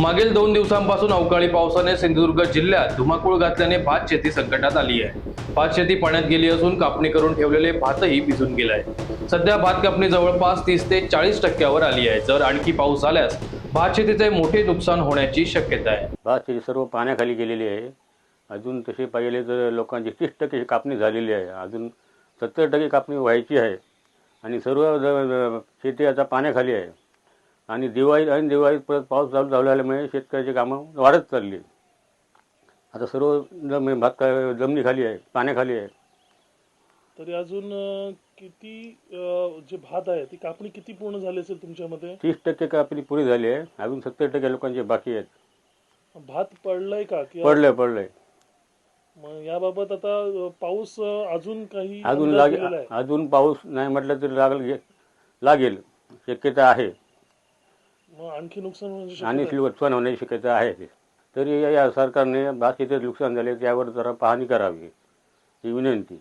मागील दोन दिवसांपासून अवकाळी पावसाने सिंधुदुर्ग जिल्ह्यात धुमाकूळ घातल्याने भात शेती संकटात आली आहे. भात शेती पाण्यात गेली असून कापणी करून ठेवलेले भातही भिजून गेलाय. सध्या भात कापणी जवळपास तीस ते चाळीस टक्क्यावर आली आहे. जर आणखी पाऊस झाल्यास भात शेतीचे मोठे नुकसान होण्याची शक्यता आहे. भात शेती सर्व पाण्याखाली गेलेली आहे. अजून तसे पाहिले तर लोकांची तीस टक्के कापणी झालेली आहे. अजून सत्तर टक्के कापणी व्हायची आहे. आणि सर्व शेती आता पाण्याखाली आहे. आणि दिवाळी आणि दिवाळीत परत पाऊस चालू झाल्यामुळे शेतकऱ्याची कामं वाढत चालली. आता सर्व जम भात जमिनीखाली आहे पाण्याखाली आहे. तरी अजून किती जे भात आहे ती कापणी किती पूर्ण झाली असेल तुमच्या मते? तीस टक्के कापणी पुरी झाली आहे. अजून सत्तर टक्के लोकांचे बाकी आहेत. भात पडलाय का? पडलंय पडलंय. मग याबाबत आता पाऊस अजून काही अजून लागेल? अजून पाऊस नाही म्हटलं तरी लागेल लागेल. शक्यता आहे. मग आणखी नुकसान होण्याची शक्यता आणि आहे? नुकसान होण्याची शक्यता आहे तरी या- या सरकारने शेतीत नुकसान झाले त्यावर जरा पाहणी करावी. ही विनंती.